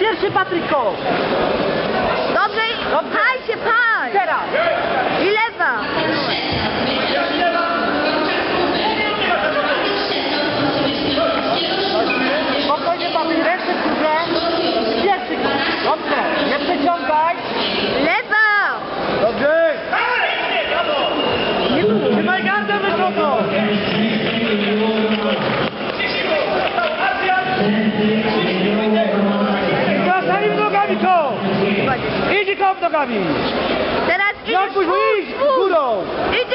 Pierre Patryk nogami! Teraz idziesz później górą! Idziesz!